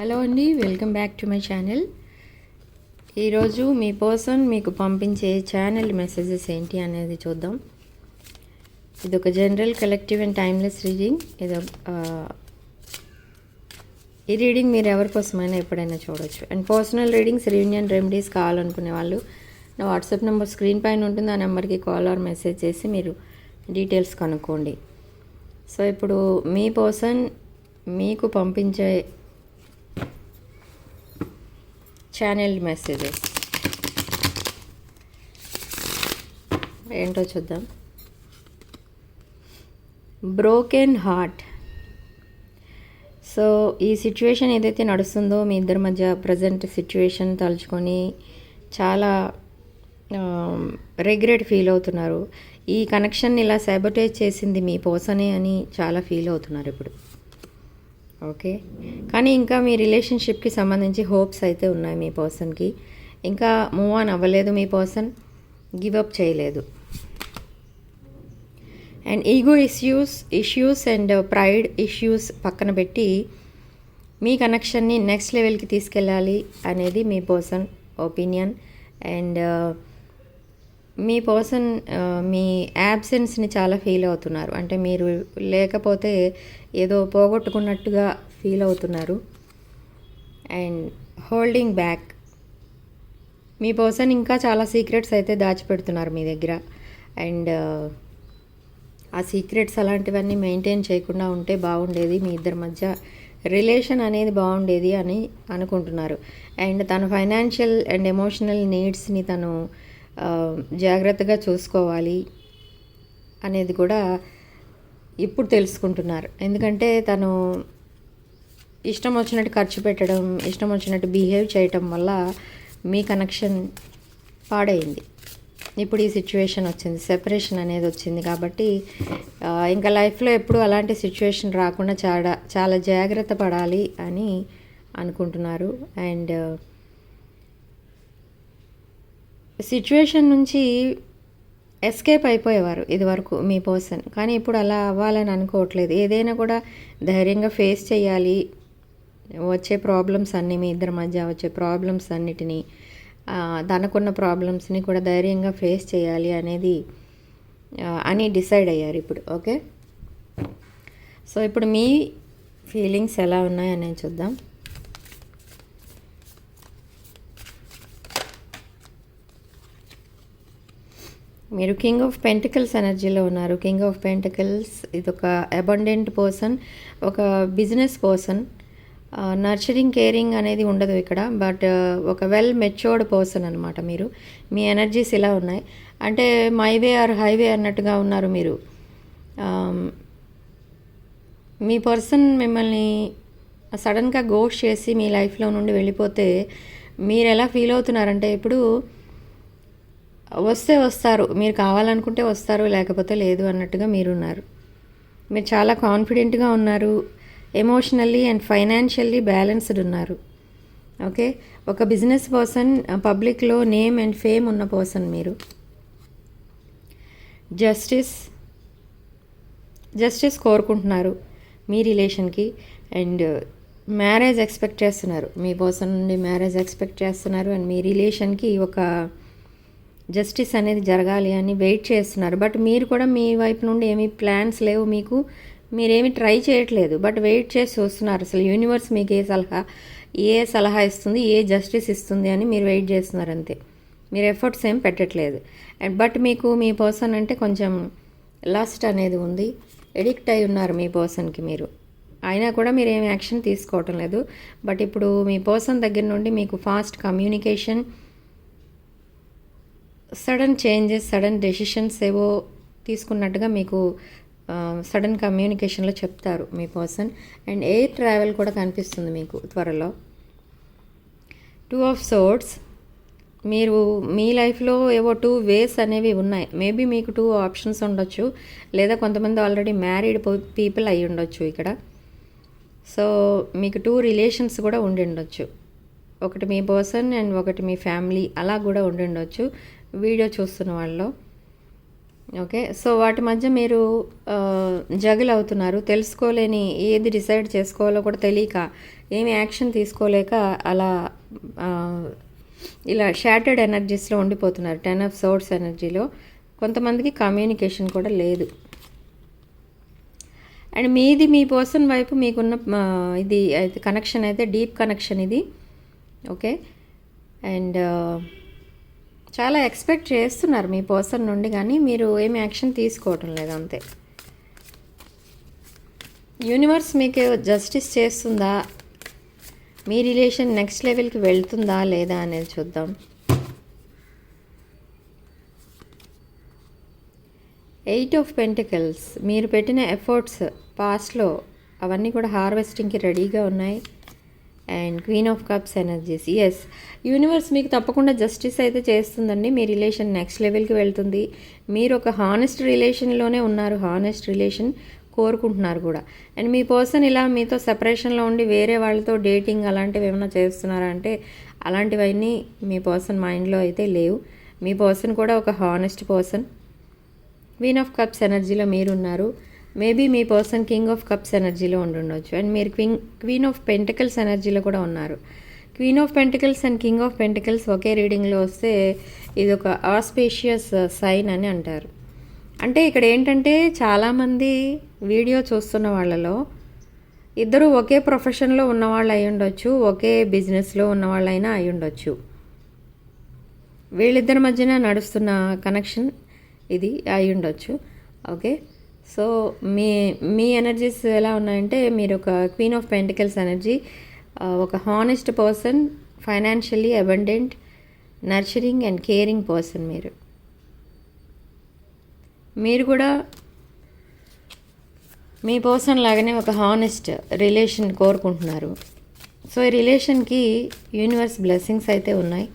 Hello అండి welcome back to my channel. ఈరోజు మీ కోసం మీకు పంపించే ఛానల్ మెసేజెస్ ఏంటి అనేది చూద్దాం. ఇది ఒక general collective and timeless reading. ఇది ఈ రీడింగ్ మీరు ఎవరి కోసమైనా ఎప్పుడైనా చూడొచ్చు. And personal readings reunion remedies కావాలనుకునే వాళ్ళు నా వాట్సాప్ నెంబర్ స్క్రీన్ పైన ఉంటుంది. ఆ నెంబర్కి కాల్ ఆర్ మెసేజ్ చేసి మీరు డీటెయిల్స్ కనుక్కోండి. సో ఇప్పుడు మీ పర్సన్ మీకు పంపించే ఛానల్ మెసేజెస్ ఏంటో చూద్దాం. బ్రోకెన్ హార్ట్ సో ఈ సిచ్యువేషన్ ఏదైతే నడుస్తుందో మీ ఇద్దరి మధ్య ప్రజెంట్ సిచ్యువేషన్ తలుచుకొని చాలా um, రిగ్రెట్ ఫీల్ అవుతున్నారు. ఈ కనెక్షన్ ఇలా సాబటేజ్ చేసింది మీ పోసనే అని చాలా ఫీల్ అవుతున్నారు ఇప్పుడు. ఓకే? కానీ ఇంకా మీ రిలేషన్షిప్కి సంబంధించి హోప్స్ అయితే ఉన్నాయి మీ పర్సన్కి. ఇంకా మూవ్ ఆన్ అవ్వలేదు మీ పర్సన్ గివ్ అప్ చేయలేదు. And ego issues issues and pride issues పక్కన పెట్టి మీ కనెక్షన్ని నెక్స్ట్ లెవెల్కి తీసుకెళ్ళాలి అనేది మీ పర్సన్ ఒపీనియన్. అండ్ మీ పర్సన్ మీ యాబ్సెన్స్ని చాలా ఫీల్ అవుతున్నారు. అంటే మీరు లేకపోతే ఏదో పోగొట్టుకున్నట్టుగా ఫీల్ అవుతున్నారు. అండ్ హోల్డింగ్ బ్యాక్ మీ పర్సన్ ఇంకా చాలా సీక్రెట్స్ అయితే దాచిపెడుతున్నారు మీ దగ్గర. అండ్ ఆ సీక్రెట్స్ అలాంటివన్నీ మెయింటైన్ చేయకుండా ఉంటే బాగుండేది. మీ ఇద్దరి మధ్య రిలేషన్ అనేది బాగుండేది అని అనుకుంటున్నారు. అండ్ తన ఫైనాన్షియల్ అండ్ ఎమోషనల్ నీడ్స్ని తను జాగ్రత్తగా చూసుకోవాలి అనేది కూడా ఇప్పుడు తెలుసుకుంటున్నారు. ఎందుకంటే తను ఇష్టం వచ్చినట్టు ఖర్చు పెట్టడం ఇష్టం వచ్చినట్టు బిహేవ్ చేయటం వల్ల మీ కనెక్షన్ పాడైంది. ఇప్పుడు ఈ సిచ్యువేషన్ వచ్చింది సెపరేషన్ అనేది వచ్చింది కాబట్టి ఇంకా లైఫ్లో ఎప్పుడు అలాంటి సిచ్యువేషన్ రాకుండా చాలా చాలా జాగ్రత్త పడాలి అని అనుకుంటున్నారు. అండ్ సిచ్యువేషన్ నుంచి ఎస్కేప్ అయిపోయేవారు ఇదివరకు మీ పర్సన్ కానీ ఇప్పుడు అలా అవ్వాలని అనుకోవట్లేదు. ఏదైనా కూడా ధైర్యంగా ఫేస్ చేయాలి. వచ్చే ప్రాబ్లమ్స్ అన్నీ మీ ఇద్దరి మధ్య వచ్చే ప్రాబ్లమ్స్ అన్నిటినీ తనకున్న ప్రాబ్లమ్స్ని కూడా ధైర్యంగా ఫేస్ చేయాలి అనేది అని డిసైడ్ అయ్యారు ఇప్పుడు. ఓకే సో ఇప్పుడు మీ ఫీలింగ్స్ ఎలా ఉన్నాయనేది చూద్దాం. మీరు కింగ్ ఆఫ్ పెంటికల్స్ ఎనర్జీలో ఉన్నారు. కింగ్ ఆఫ్ పెంటికల్స్ ఇది ఒక అబండెంట్ పర్సన్ ఒక బిజినెస్ పర్సన్ నర్చరింగ్ కేరింగ్ అనేది ఉండదు ఇక్కడ బట్ ఒక వెల్ మెచ్యూర్డ్ పర్సన్ అనమాట మీరు. మీ ఎనర్జీస్ ఇలా ఉన్నాయి. అంటే మైవే ఆర్ హైవే అన్నట్టుగా ఉన్నారు మీరు. మీ పర్సన్ మిమ్మల్ని సడన్గా గోష్ చేసి మీ లైఫ్లో నుండి వెళ్ళిపోతే మీరు ఎలా ఫీల్ అవుతున్నారంటే ఇప్పుడు వస్తే వస్తారు. మీరు కావాలనుకుంటే వస్తారు లేకపోతే లేదు అన్నట్టుగా మీరున్నారు. మీరు చాలా కాన్ఫిడెంట్గా ఉన్నారు. ఎమోషనల్లీ అండ్ ఫైనాన్షియల్లీ బ్యాలెన్స్డ్ ఉన్నారు. ఓకే? ఒక బిజినెస్ పర్సన్ పబ్లిక్లో నేమ్ అండ్ ఫేమ్ ఉన్న పర్సన్ మీరు. జస్టిస్ జస్టిస్ కోరుకుంటున్నారు మీ రిలేషన్కి. అండ్ మ్యారేజ్ ఎక్స్పెక్ట్ చేస్తున్నారు. మీ పర్సన్ నుండి మ్యారేజ్ ఎక్స్పెక్ట్ చేస్తున్నారు. అండ్ మీ రిలేషన్కి ఒక జస్టిస్ అనేది జరగాలి అని వెయిట్ చేస్తున్నారు. బట్ మీరు కూడా మీ వైపు నుండి ఏమీ ప్లాన్స్ లేవు మీకు. మీరేమి ట్రై చేయట్లేదు. బట్ వెయిట్ చేసి చూస్తున్నారు అసలు యూనివర్స్ మీకు ఏ సలహా ఏ సలహా ఇస్తుంది ఏ జస్టిస్ ఇస్తుంది అని మీరు వెయిట్ చేస్తున్నారు అంతే. మీరు ఎఫర్ట్స్ ఏం పెట్టట్లేదు. అండ్ బట్ మీకు మీ పర్సన్ అంటే కొంచెం లాస్ట్ అనేది ఉంది. ఎడిక్ట్ అయి ఉన్నారు మీ పర్సన్కి మీరు. అయినా కూడా మీరు ఏమి యాక్షన్ తీసుకోవటం లేదు. బట్ ఇప్పుడు మీ పర్సన్ దగ్గర నుండి మీకు fast communication sudden changes sudden decisions ఏవో తీసుకున్నట్టుగా మీకు సడన్ కమ్యూనికేషన్లో చెప్తారు మీ పర్సన్. అండ్ ఎయిర్ ట్రావెల్ కూడా కనిపిస్తుంది మీకు త్వరలో? టూ ఆఫ్ సోర్ట్స్ మీరు మీ లైఫ్లో ఏవో టూ వేస్ అనేవి ఉన్నాయి. మేబీ మీకు టూ ఆప్షన్స్ ఉండొచ్చు. లేదా కొంతమంది ఆల్రెడీ మ్యారీడ్ పీపుల్ అయి ఉండొచ్చు ఇక్కడ. సో మీకు టూ రిలేషన్స్ కూడా ఉండి ఉండొచ్చు. ఒకటి మీ పర్సన్ అండ్ ఒకటి మీ ఫ్యామిలీ. అలా కూడా ఉండి ఉండొచ్చు. వీడియో చూస్తున్న వాళ్ళు ఓకే సో వాటి మధ్య మీరు జగిల్ అవుతున్నారు. తెలుసుకోలేని ఏది డిసైడ్ చేసుకోవాలో కూడా తెలియక ఏమి యాక్షన్ తీసుకోలేక అలా ఇలా షాటర్డ్ ఎనర్జీస్లో ఉండిపోతున్నారు. టెన్ ఆఫ్ సోర్స్ ఎనర్జీలో కొంతమందికి కమ్యూనికేషన్ కూడా లేదు. అండ్ మీది మీ పర్సన్ వైపు మీకున్న ఇది అయితే కనెక్షన్ అయితే డీప్ కనెక్షన్ ఇది. ఓకే అండ్ చాలా ఎక్స్పెక్ట్ చేస్తున్నారు మీ పర్సన్ నుండి కానీ మీరు ఏమి యాక్షన్ తీసుకోవటం లేదు అంతే. యూనివర్స్ మీకు జస్టిస్ చేస్తుందా? మీ రిలేషన్ నెక్స్ట్ లెవెల్కి వెళ్తుందా లేదా అనేది చూద్దాం. ఎయిట్ ఆఫ్ పెంటికల్స్ మీరు పెట్టిన ఎఫర్ట్స్ పాస్ట్లో అవన్నీ కూడా హార్వెస్టింగ్కి రెడీగా ఉన్నాయి. And queen of cups energies. Yes universe మీకు తప్పకుండా జస్టిస్ అయితే చేస్తుందండి. మీ రిలేషన్ నెక్స్ట్ లెవెల్కి వెళ్తుంది. మీరు ఒక హానెస్ట్ రిలేషన్లోనే ఉన్నారు. హానెస్ట్ రిలేషన్ కోరుకుంటున్నారు కూడా. అండ్ మీ పర్సన్ ఇలా మీతో సెపరేషన్లో ఉండి వేరే వాళ్ళతో డేటింగ్ అలాంటివి ఏమైనా చేస్తున్నారా అంటే అలాంటివన్నీ మీ పర్సన్ మైండ్లో అయితే లేవు. మీ పర్సన్ కూడా ఒక honest person queen of cups ఎనర్జీలో మీరున్నారు. మేబీ మీ పర్సన్ కింగ్ ఆఫ్ కప్స్ ఎనర్జీలో ఉండుండొచ్చు. అండ్ మీరు క్వీన్ క్వీన్ ఆఫ్ పెంటికల్స్ ఎనర్జీలో కూడా ఉన్నారు. Queen of pentacles and king of pentacles ఒకే రీడింగ్లో వస్తే ఇది ఒక ఆస్పేషియస్ సైన్ అని అంటారు. అంటే ఇక్కడ ఏంటంటే చాలామంది వీడియో చూస్తున్న వాళ్ళలో ఇద్దరు ఒకే ప్రొఫెషన్లో ఉన్నవాళ్ళు అయి ఉండొచ్చు ఒకే బిజినెస్లో ఉన్నవాళ్ళైనా అయి ఉండొచ్చు. వీళ్ళిద్దరి మధ్యన నడుస్తున్న కనెక్షన్ ఇది అయి ఉండొచ్చు. ఓకే? సో మీ మీ ఎనర్జీస్ ఎలా ఉన్నాయంటే మీరు ఒక క్వీన్ ఆఫ్ పెంటికల్స్ ఎనర్జీ ఒక honest person financially abundant nurturing and caring person మీరు. మీరు కూడా మీ పర్సన్ లాగానే ఒక హానెస్ట్ రిలేషన్ కోరుకుంటున్నారు. సో ఈ రిలేషన్కి యూనివర్స్ బ్లెస్సింగ్స్ అయితే ఉన్నాయి.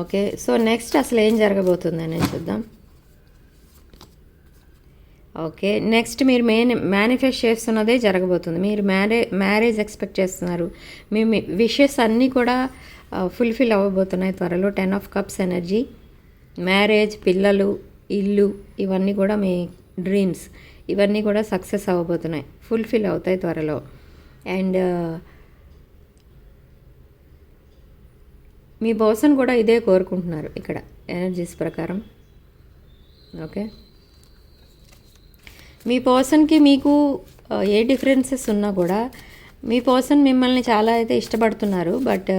ఓకే సో నెక్స్ట్ అసలు ఏం జరగబోతుంది అనేది చూద్దాం. ఓకే నెక్స్ట్ మీరు మెయిన్ మేనిఫెస్ట్ చేస్తున్నదే జరగబోతుంది. మీరు మ్యారే మ్యారేజ్ ఎక్స్పెక్ట్ చేస్తున్నారు. మీ విషెస్ అన్నీ కూడా ఫుల్ఫిల్ అవ్వబోతున్నాయి త్వరలో. Ten of cups energy marriage పిల్లలు ఇల్లు ఇవన్నీ కూడా మీ డ్రీమ్స్. ఇవన్నీ కూడా సక్సెస్ అవ్వబోతున్నాయి. ఫుల్ఫిల్ అవుతాయి త్వరలో. అండ్ మీ పర్సన్ కూడా ఇదే కోరుకుంటున్నారు ఇక్కడ ఎనర్జీస్ ప్రకారం. ఓకే? మీ పర్సన్కి మీకు ఏ డిఫరెన్సెస్ ఉన్నా కూడా మీ పర్సన్ మిమ్మల్ని చాలా అయితే ఇష్టపడుతున్నారు. బట్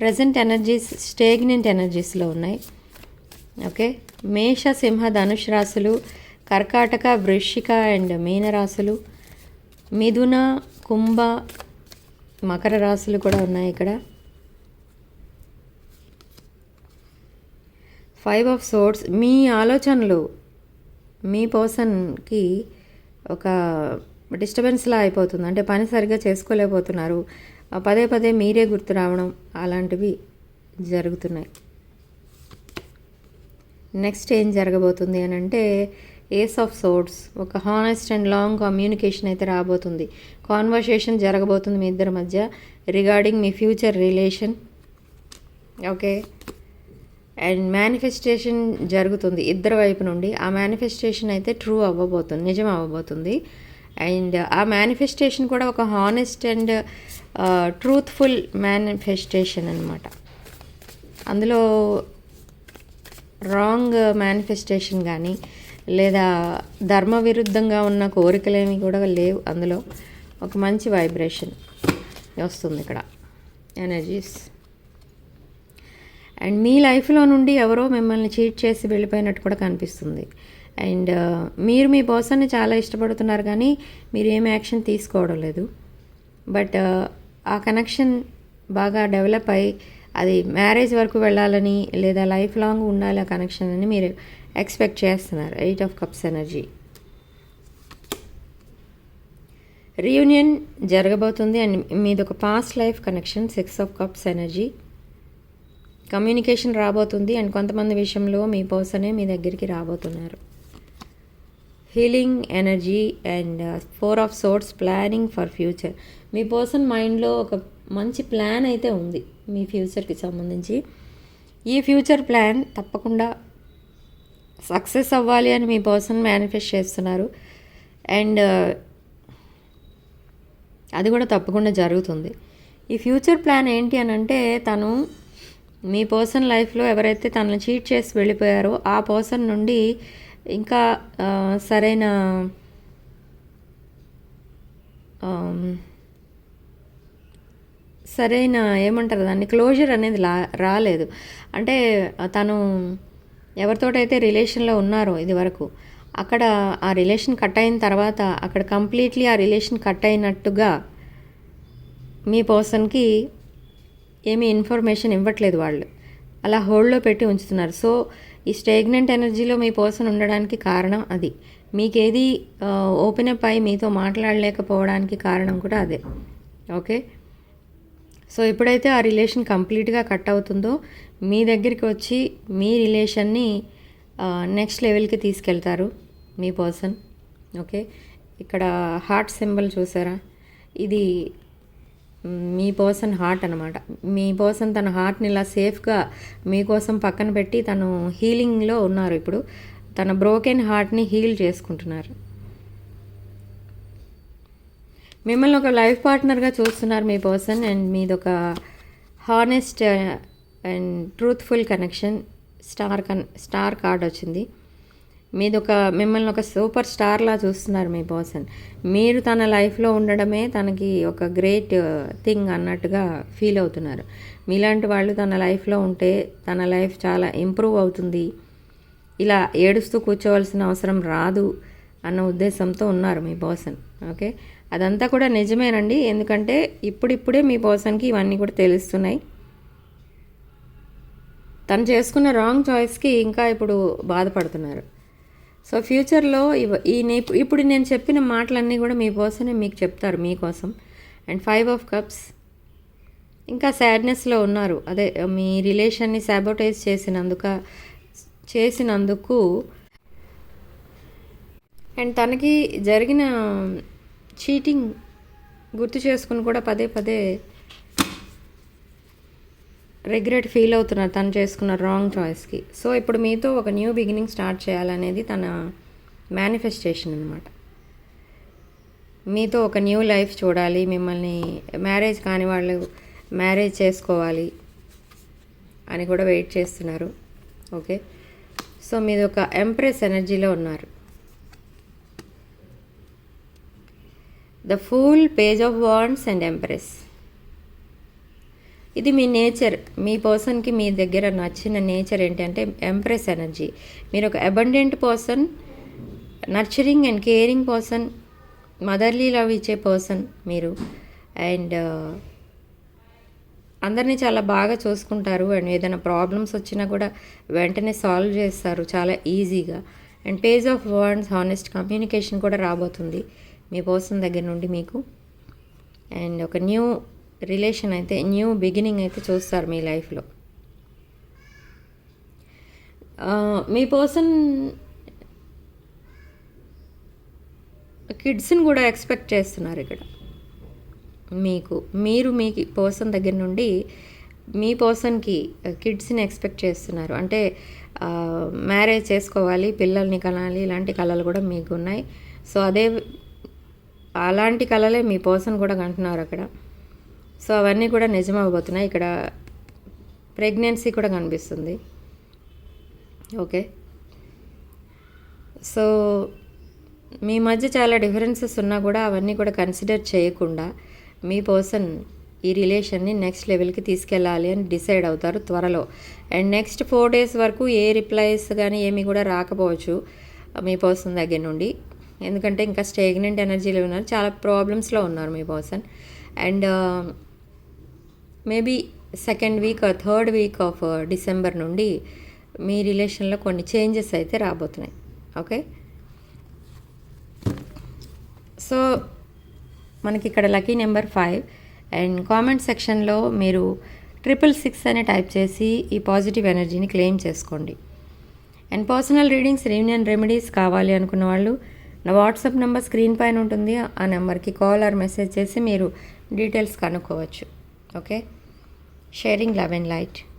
ప్రజెంట్ ఎనర్జీస్ స్టేగ్నెంట్ ఎనర్జీస్లో ఉన్నాయి. ఓకే? మేష సింహ ధనుష్ రాశులు కర్కాటక వృశ్చిక అండ్ మీన రాశులు మిథున కుంభ మకర రాశులు కూడా ఉన్నాయి ఇక్కడ. ఫైవ్ ఆఫ్ సోర్ట్స్ మీ ఆలోచనలు మీ పర్సన్కి ఒక డిస్టర్బెన్స్లా అయిపోతుంది. అంటే పని సరిగ్గా చేసుకోలేకపోతున్నారు. పదే పదే మీరే గుర్తు రావడం అలాంటివి జరుగుతున్నాయి. నెక్స్ట్ ఏం జరగబోతుంది అని అంటే ఏస్ ఆఫ్ సోర్ట్స్ ఒక హానెస్ట్ అండ్ లాంగ్ కమ్యూనికేషన్ అయితే రాబోతుంది. కాన్వర్సేషన్ జరగబోతుంది మీ ఇద్దరి మధ్య regarding me future relation okay and manifestation జరుగుతుంది ఇద్దరు వైపు నుండి. ఆ మేనిఫెస్టేషన్ అయితే ట్రూ అవ్వబోతుంది నిజం అవ్వబోతుంది. అండ్ ఆ మేనిఫెస్టేషన్ కూడా ఒక హానెస్ట్ అండ్ ట్రూత్ఫుల్ మేనిఫెస్టేషన్ అనమాట అందులో రాంగ్ మేనిఫెస్టేషన్ కానీ లేదా ధర్మ విరుద్ధంగా ఉన్న కోరికలేమి కూడా లేవు అందులో. ఒక మంచి వైబ్రేషన్ వస్తుంది ఇక్కడ. ఎనర్జీస్ అండ్ మీ లైఫ్లో నుండి ఎవరో మిమ్మల్ని చీట్ చేసి వెళ్ళిపోయినట్టు కూడా కనిపిస్తుంది. అండ్ uh, మీరు మీ పర్సన్ని చాలా ఇష్టపడుతున్నారు కానీ మీరు ఏం యాక్షన్ తీసుకోవడం లేదు. బట్ uh, ఆ కనెక్షన్ బాగా డెవలప్ అయ్యి అది మ్యారేజ్ వరకు వెళ్ళాలని లేదా లైఫ్ లాంగ్ ఉండాలి ఆ కనెక్షన్ అని మీరు ఎక్స్పెక్ట్ చేస్తున్నారు. Eight of cups energy reunion జరగబోతుంది. అండ్ మీది ఒక past life connection six of cups energy communication రాబోతుంది అండ్ కొంతమంది విషయంలో మీ పర్సనే మీ దగ్గరికి రాబోతున్నారు. Healing energy and four of swords planning for future. Me person మైండ్లో ఒక మంచి ప్లాన్ అయితే ఉంది మీ ఫ్యూచర్కి సంబంధించి. ఈ ఫ్యూచర్ ప్లాన్ తప్పకుండా సక్సెస్ అవ్వాలి అని మీ పర్సన్ మేనిఫెస్ట్ చేస్తున్నారు. అండ్ అది కూడా తప్పకుండా జరుగుతుంది. ఈ ఫ్యూచర్ ప్లాన్ ఏంటి అని అంటే తను మీ పర్సన్ లైఫ్లో ఎవరైతే తనను చీట్ చేసి వెళ్ళిపోయారో ఆ పర్సన్ నుండి ఇంకా సరైన సరైన ఏమంటారు దాన్ని క్లోజర్ అనేది లా రాలేదు. అంటే తను ఎవరితోటైతే రిలేషన్లో ఉన్నారో ఇది వరకు అక్కడ ఆ రిలేషన్ కట్ అయిన తర్వాత అక్కడ కంప్లీట్లీ ఆ రిలేషన్ కట్ అయినట్టుగా మీ పర్సన్కి ఏమీ ఇన్ఫర్మేషన్ ఇవ్వట్లేదు వాళ్ళు. అలా హోల్డ్లో పెట్టి ఉంచుతున్నారు. సో ఈ స్టేగ్నెంట్ ఎనర్జీలో మీ పర్సన్ ఉండడానికి కారణం అది. మీకేది ఓపెన్ అప్ అయి మీతో మాట్లాడలేకపోవడానికి కారణం కూడా అదే. ఓకే? సో ఎప్పుడైతే ఆ రిలేషన్ కంప్లీట్గా కట్ అవుతుందో మీ దగ్గరికి వచ్చి మీ రిలేషన్ని నెక్స్ట్ లెవెల్కి తీసుకెళ్తారు మీ పర్సన్. ఓకే? ఇక్కడ హార్ట్ సింబల్ చూసారా? ఇది మీ పర్సన్ హార్ట్ అనమాట మీ పర్సన్ తన హార్ట్ని ఇలా సేఫ్గా మీకోసం పక్కన పెట్టి తను హీలింగ్లో ఉన్నారు ఇప్పుడు. తన బ్రోకెన్ హార్ట్ని హీల్ చేసుకుంటున్నారు. మిమ్మల్ని ఒక లైఫ్ పార్ట్నర్గా చూస్తున్నారు మీ పర్సన్ అండ్ మీది ఒక honest and truthful connection star కన్ స్టార్ కార్డ్ వచ్చింది. మీది ఒక మిమ్మల్ని ఒక సూపర్ స్టార్లా చూస్తున్నారు మీ పర్సన్. మీరు తన లైఫ్లో ఉండడమే తనకి ఒక గ్రేట్ థింగ్ అన్నట్టుగా ఫీల్ అవుతున్నారు. మీలాంటి వాళ్ళు తన లైఫ్లో ఉంటే తన లైఫ్ చాలా ఇంప్రూవ్ అవుతుంది. ఇలా ఏడుస్తూ కూర్చోవలసిన అవసరం రాదు అన్న ఉద్దేశంతో ఉన్నారు మీ పర్సన్. ఓకే? అదంతా కూడా నిజమేనండి. ఎందుకంటే ఇప్పుడిప్పుడే మీ పర్సన్కి ఇవన్నీ కూడా తెలుస్తున్నాయి. తను చేసుకున్న రాంగ్ చాయిస్కి ఇంకా ఇప్పుడు బాధపడుతున్నారు. సో ఫ్యూచర్లో ఈ ఇప్పుడు నేను చెప్పిన మాటలన్నీ కూడా మీ మీకు చెప్తారు మీకోసం అండ్ ఫైవ్ ఆఫ్ కప్స్. ఇంకా సాడ్నెస్లో ఉన్నారు. అదే మీ రిలేషన్ని సాబోటైజ్ చేసినందుక చేసినందుకు. అండ్ తనకి జరిగిన చీటింగ్ గుర్తు చేసుకుని కూడా పదే పదే రిగ్రెట్ ఫీల్ అవుతున్నారు. తను చేసుకున్న రాంగ్ చాయిస్కి సో ఇప్పుడు మీతో ఒక న్యూ బిగినింగ్ స్టార్ట్ చేయాలనేది తన మేనిఫెస్టేషన్ అనమాట మీతో ఒక న్యూ లైఫ్ చూడాలి మిమ్మల్ని మ్యారేజ్ కాని వాళ్ళు మ్యారేజ్ చేసుకోవాలి అని కూడా వెయిట్ చేస్తున్నారు. ఓకే సో మీది ఒక ఎంప్రెస్ ఎనర్జీలో ఉన్నారు. The fool page of wands and empress ఇది మీ నేచర్ మీ పర్సన్కి మీ దగ్గర నచ్చిన నేచర్ ఏంటంటే ఎంప్రెస్ ఎనర్జీ. మీరు ఒక abundant person nurturing and caring person motherly love ఇచ్చే పర్సన్ మీరు. అండ్ అందరినీ చాలా బాగా చూసుకుంటారు అండ్ ఏదైనా ప్రాబ్లమ్స్ వచ్చినా కూడా వెంటనే సాల్వ్ చేస్తారు చాలా ఈజీగా. And page of swords honest communication కూడా రాబోతుంది మీ పర్సన్ దగ్గర నుండి మీకు. అండ్ ఒక న్యూ రిలేషన్ అయితే న్యూ బిగినింగ్ అయితే చూస్తారు మీ లైఫ్లో. మీ పర్సన్ కిడ్స్ని కూడా ఎక్స్పెక్ట్ చేస్తున్నారు ఇక్కడ. మీకు మీరు మీ పర్సన్ దగ్గర నుండి మీ పర్సన్కి కిడ్స్ని ఎక్స్పెక్ట్ చేస్తున్నారు. అంటే మ్యారేజ్ చేసుకోవాలి పిల్లల్ని కనాలి ఇలాంటి కళలు కూడా మీకు ఉన్నాయి సో అదే అలాంటి కళలే మీ పర్సన్ కూడా కంటున్నారు అక్కడ. సో అవన్నీ కూడా నిజమవబోతున్నాయి ఇక్కడ ప్రెగ్నెన్సీ కూడా కనిపిస్తుంది. ఓకే. సో మీ మధ్య చాలా డిఫరెన్సెస్ ఉన్నా కూడా అవన్నీ కూడా కన్సిడర్ చేయకుండా మీ పర్సన్ ఈ రిలేషన్ని నెక్స్ట్ లెవెల్కి తీసుకెళ్ళాలి అని డిసైడ్ అవుతారు త్వరలో. అండ్ నెక్స్ట్ ఫోర్ డేస్ వరకు ఏ రిప్లైస్ కానీ ఏమి కూడా రాకపోవచ్చు మీ పర్సన్ దగ్గర నుండి. ఎందుకంటే ఇంకా స్టేగ్నెంట్ ఎనర్జీలో ఉన్నారు. చాలా ప్రాబ్లమ్స్లో ఉన్నారు మీ person. And maybe second week third week of December నుండి మీ రిలేషన్లో కొన్ని చేంజెస్ అయితే రాబోతున్నాయి. ఓకే? సో మనకి ఇక్కడ lucky number five. And comment సెక్షన్లో మీరు ట్రిపుల్ సిక్స్ అని టైప్ చేసి ఈ పాజిటివ్ ఎనర్జీని క్లెయిమ్ చేసుకోండి. And personal readings reunion remedies కావాలి అనుకున్న వాళ్ళు నా వాట్సాప్ నెంబర్ స్క్రీన్ పైన ఉంటుంది. ఆ నెంబర్కి కాల్ ఆర్ మెసేజ్ చేసి మీరు డీటెయిల్స్ కనుక్కోవచ్చు. Okay? Sharing love and light